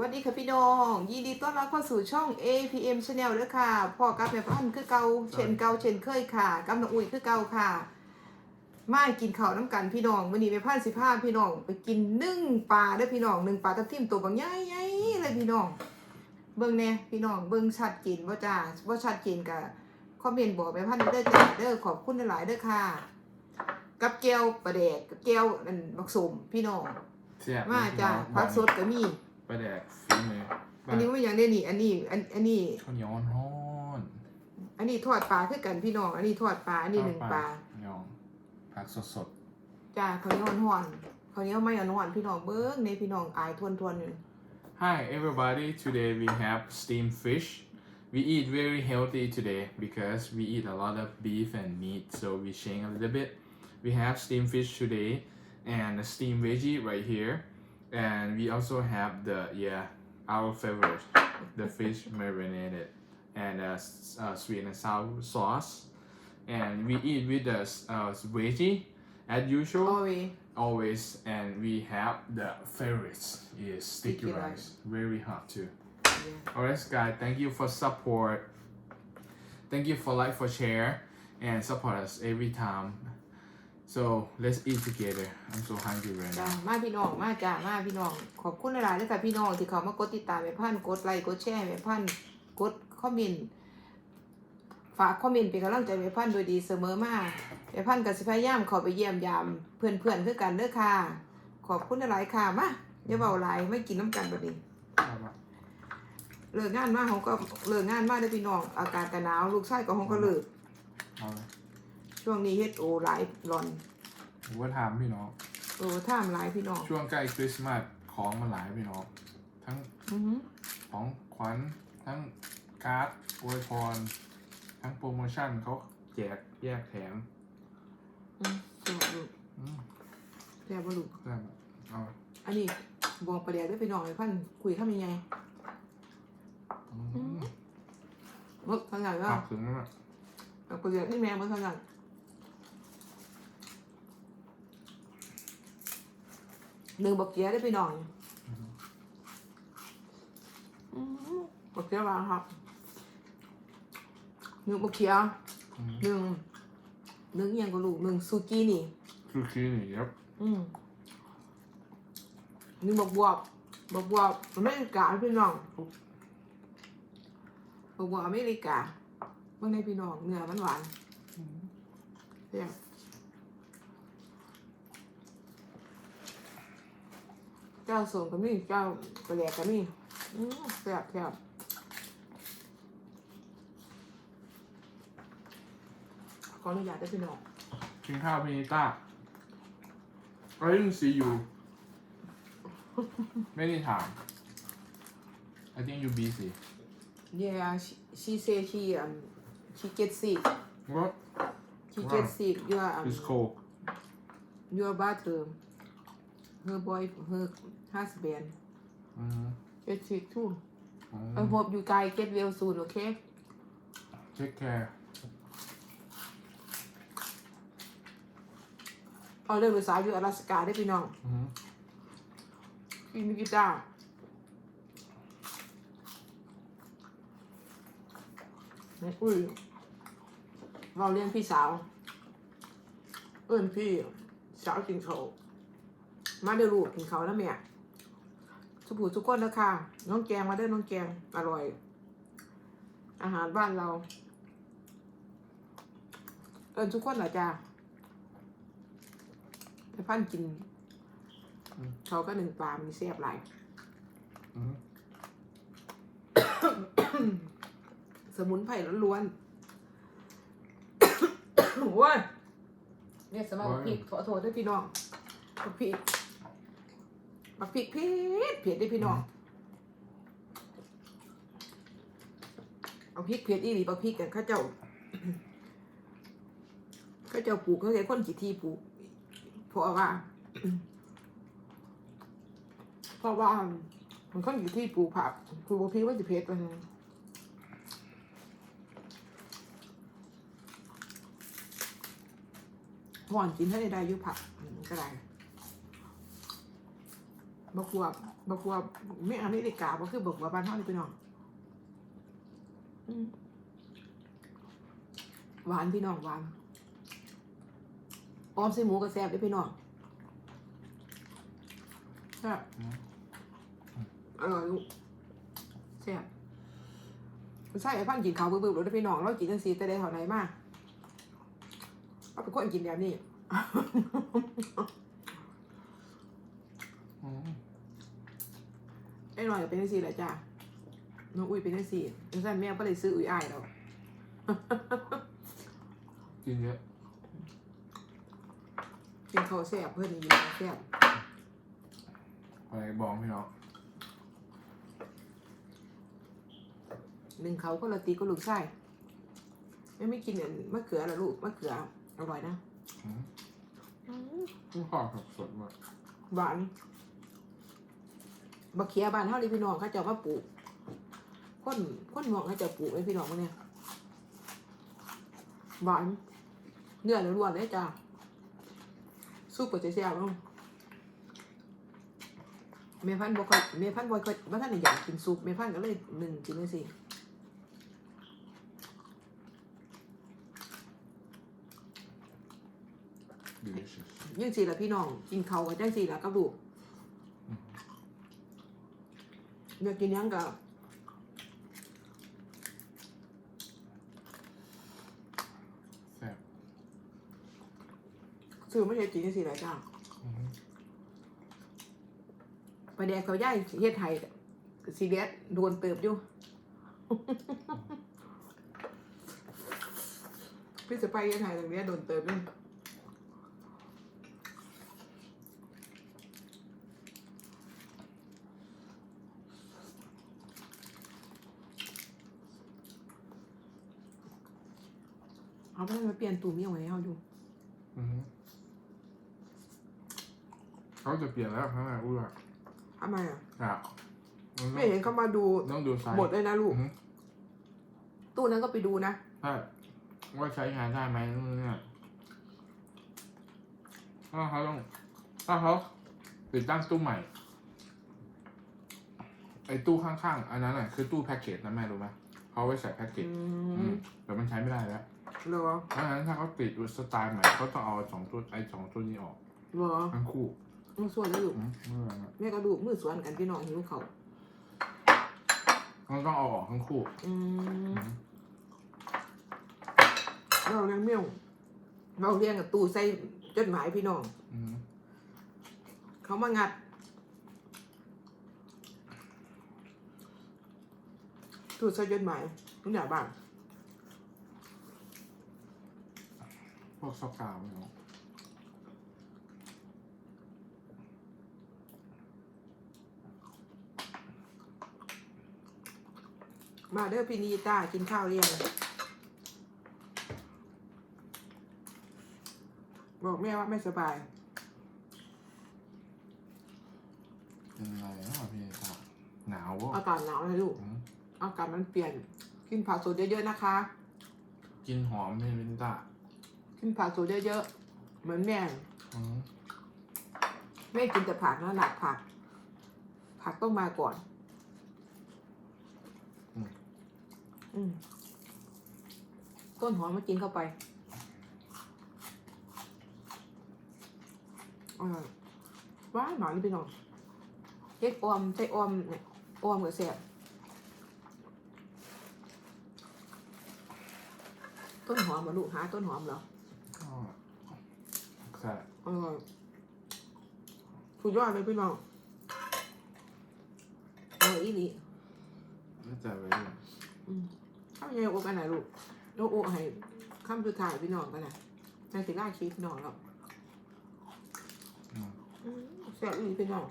วัสดีค่ะพี่น้อง ยินดีต้อนรับเข้าสู่ช่อง APM Channel เลยค่ะพ่อกับแม่พันธุ์คือเก่าเช่นเก่าเช่นเคยค่ะกับน้องอุ้ยคือเก่าค่ะ มากินข้าวน้ำกันพี่น้องวันนี้แม่พันธุ์สิพาพี่น้อง ไปกินนึ่งปลาเด้อพี่น้องนึ่งปลาทับทิมตัวบางใหญ่ๆเลยพี่น้อง เบิ่งแน่พี่น้องเบิ่งชัดเจนว่าจ้าว่าชัดเจนกับคอมเมนต์บอกแม่พันธุ์เด้อจ้าเด้อขอบคุณหลายๆเด้อค่ะ กับแก้วปลาแดกกับแก้วนั่นบักสมพี่น้องเสียบมาจ้าผักสดก็มี ไปแดกฝีมืออันนี้ไม่อย่างเด้นี่ อันนี้ อันอันนี้ข้าวเหนียวฮ้อนอันนี้ทอดปลาคือกันพี่น้อง อันนี้ทอดปลา อันนี้หนึ่งปลาเหนียวผักสดสดจ้าข้าวเหนียวห่อนๆข้าวเหนียวไม่อ่อนๆพี่น้องเบิ้งในพี่น้องอายทวนทวนๆอยู่ๆ Hi everybody today we have steamed fish we eat very healthy today because we eat a lot of beef and meat so we change a little bit we have steamed fish today and a steamed veggie right here and we also have the yeah our favorite the fish marinated and uh, a uh, sweet and sour sauce and we eat with the uh, veggie as usual always. always and we have the favorites is sticky, sticky rice. rice. very hot too yeah. all right guys thank you for support thank you for like for share and support us every time so let's eat together I'm so hungry right จ้า now มาพี่น้อง มาจ้า มาพี่น้อง ขอบคุณหลายๆเลยค่ะพี่น้องที่เขามากดติดตามแม่พันธุ์กดไลค์กดแชร์แม่พันธุ์กดคอมเมนต์ฝากคอมเมนต์เป็นกำลังใจแม่พันธุ์โดยดีเสมอมาแม่พันธุ์กับสิพยายามเขาไปเยี่ยมยาม เพื่อนๆคือกันเด้อค่ะ ขอบคุณหลายๆค่ะมาอย่าเบาหลายไม่กินน้ำกันแบบนี้เลิกงานมาเขาก็เลิกงานมาได้อพี่น้องอากาศก็หนาวลูกชายก็ห้องก็เลิก เอาเลย ช่วงนี้เฮ็ดโอหลายร้อนผมก็ถามพี่น้อง โอ้ท่ามหลายพี่น้องช่วงใกล้คริสต์มาสของมันหลายพี่น้อง ทั้งอือหือของขวัญทั้งการ์ดอวยพร ทั้งโปรโมชั่นเขาแจกแยกแถมอืมแซ่บลูกอืมแซ่บบ่ลูกได้หมดเอาอันนี้บวงประเดี๋ยวได้ไปหน่อยพันคุยทำยังไงอืมมึกทางไหนก็อะถึงแล้วน่ะเอาประเดี๋ยวที่แม่มึกทาง หนหนึ่งบักเกียได้ไปหน่อยอืมบักเกียวางครับหนึ่งบักเกียอืมหนึ่งหนึ่งอิหยังก็ลูกหนึ่งซูกี้นี่คือคีนี่ครับอืมหนึ่งบักบวบบักบวบอเมริกาพี่น้องบักบวบอเมริกาเมื่อในพี่น้องเนื้อมันหวานเสีย เจ้าส่งก็มีเจ้ากระแหลกก็มีอืมแซ่บแซ่บขออนุญาตได้อพี่น้องกินข้าวพี่นิต้า I didn't see you many time I think you busy Yeah, she, she say she um she get sick. what She Wow. get sick. Your um it's cold your bathroom. Her boy her husband อืม get sick too. อืม I hope you guys get well soon. Okay. take care เอาเรื่องภาษาอยู่อลาสกาได้อพี่น้องอืมพี่มิกิตาร์แม่อุ้ยเราเลี้ยงพี่สาว เอิ้นพี่สาวกินเขาว มาเดี๋ยวลูกกินเขาวแล้วแม่สุผูทุกคนนะค่ะน้องแกงมาเด้อน้องแกงอร่อย อาหารบ้านเรา เอิ้นทุกคนเหรอจ้าไปพันกิน เขาก็หนึ่งปลามีเสียบหลายอืมสมุนไพรล้วนๆโอ้ยเนี่ยสำหรับบักพริกขอโทษด้วยพี่น้องบักพริก บักพริกเผ็ดเผ็ดด้พี่น้องเอาพริกเผ็ดอีหลีบักพริกกันข้าเจ้าข้าเจ้าปลูกเขาใช้คนกี่ที่ปลูกเพราะว่าเพราะว่ามันคนอยู่ที่ปลูกผักคือบักพริกว่าจะเผ็ดมันห่อนกินให้ได้ยุผักก็ได้ บักบัวบักบัวไม่อเมริกาบ่คือบักบัวบ้านเฮานี่พี่น้องอืมหวานพี่น้องหวานออมใส่หมูก็แซ่บเด้อพี่น้องแซ่บอืมอร่อยลูกแซ่บใช่ไอ้พันกินข้าวเบื่อๆรถพี่น้องเรากินจังซี่แต่ได้เท่าไหนมาเอาเป็นคนกินแบบนี้อืม ไอ้หน่อยก็เป็นจังซี่แหละจ้ะน้องอุ้ยเป็นจังซี่จังซั่นแม่บ่ได้ซื้ออุ้ยอ้ายดอกกินเยอะกินข้าวแซ่บเพิ่นนี่กินข้าวแซ่บอะไรบอกพี่น้องหนึ่งเขาก็ละตีก็ลูกไส้ไม่ไม่กินอันมะเขือละลูกมะเขืออร่อยนะอืมผู้พ่อสดสดมาก หวาน บักเขียบ้านเฮานี่พี่น้องเขาเจ้ามาปลูกคนคนหมองเขาเจ้าปลูกไว้พี่น้องมาเนี่ยหวานเนื้อล้วนๆเลยจ้าซุปก็จะแซ่บเนาะเมพันธุ์บ่ค่อยเมพันธุ์บ่ค่อยบ่ทันได้อยากกินซุปเมพันธุ์ก็เลยหนึ่งกินเลยสิดีลิชิสยังสี่ละพี่น้องกินเขาวกันจังสี่ละกับลูก อยากกินหยังกับแซ่บซื้อไม่ใช่กินจังสี่ละจ้าอืมไปแดกเขาย่ายเฮ็ดไทยซีเรียสโดนเติบอยู่ พี่จะไปเฮ็ดไทยตรงเนี้ยโดนเติบเลย เอาไปมาเปลี่ยนตู้เมี่ยวไว้ให้เขาดู อืมเขาจะเปลี่ยนแล้วข้างในอุ้ยอะทำไมอะ อะมันต้ไม่องเห็นเขามาดูต้องดูไซส์หมดเลยนะลูก อืมตู้นั้นก็ไปดูนะ ใช่ว่าใช้งานได้ไหมนู่นนี่นั่นถ้าเขาต้องถ้าเขาติดตั้งตู้ใหม่ ไอ้ตู้ข้างๆ อันนั้นน่ะคือตู้แพ็กเกจนะแม่รู้ไหมเขาเอาไว้ใส่แพ็กเกอืจอืมมแต่มันใช้ไม่ได้แล้ว เหรอเพราะฉะนั้นถ้าเขาติดสไตล์ใหม่เขาต้องเอาสองตัวไอ้สองตัวนี้ออกเหรอทั้งคู่มือส่วนแล้วลูกอืมเมื่อไหร่นะแม่ก็ดูมือส่วนกันพี่น้องหิวเขาเขาต้องเอาออกทั้งคู่อืมอืมเราเลี้ยงเมี่ยวเราเลี้ยงกับตู้ใส่จดหมายพี่น้อง อืมเขามางัด ตู้ใส่จดหมายทุกอย่างบ้าง วกซอกกาวไม่รู้มาเด้อพี่นิต้ากินข้าวเรียงบอกแม่ว่าไม่สบาย เป็นอะไรเนาะพี่ตาหนาววะอากาศหนาวเลยลูกอืมอากาศมันเปลี่ยน กินผักสดเยอะๆนะคะ กินหอมพี่วินตา กินผักสดเยอะๆเหมือนแม่อืมแม่กินแต่ผักนะหนักผัก ผักต้องมาก่อน อืมต้นหอมมากินเข้าไปอร่อยว้ายหมานี่พี่น้องเฮ็ดออมใส่ออมเนี่ยออมกับแซ่บต้นหอมมาลูกหาต้นหอมเหรอก็ แซ่บอร่อยสุดยอดเลยพี่น้องอร่อยอีหลีน่าจะไว้ด้วยอืมข้าวเหนียวโอกันไหนลูกโอโอให้ข้ามสุดท้ายพี่น้องกันนะในสิล่าชีพี่น้องแล้วอืมอืมแซ่บอีหลีพี่น้อง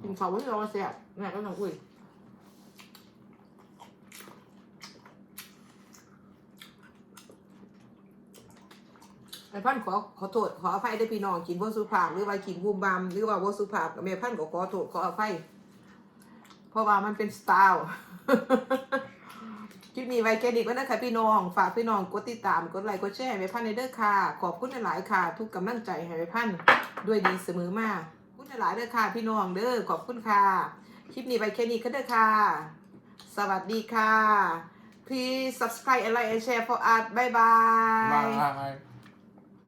กินข้าวไว้รอแซ่บแม่ก็ต้องอุ้ย ไอ้พันขอขอโทษขออภัยได้พี่น้องกินบ่สุภาพหรือว่ากินบูมบามหรือว่าบ่สุภาพกับแม่พันก็ขอโทษขออภัยเพราะว่ามันเป็นสไตล์คลิปนี้ไว้แค่นี้ก็นะคะพี่น้องฝากพี่น้องกดติดตามกดไลค์กดแชร์ให้แม่พันในเด้อค่ะขอบคุณหลายค่ะ ทุกกำลังใจให้แม่พันด้วยดีเสมอมาคุณหลายเด้อค่ะ พี่น้องเด้อขอบคุณค่ะคลิปนี้ไปแค่นี้ก็เด้อค่ะ สวัสดีค่ะ please subscribe and like and share for us bye bye Bye.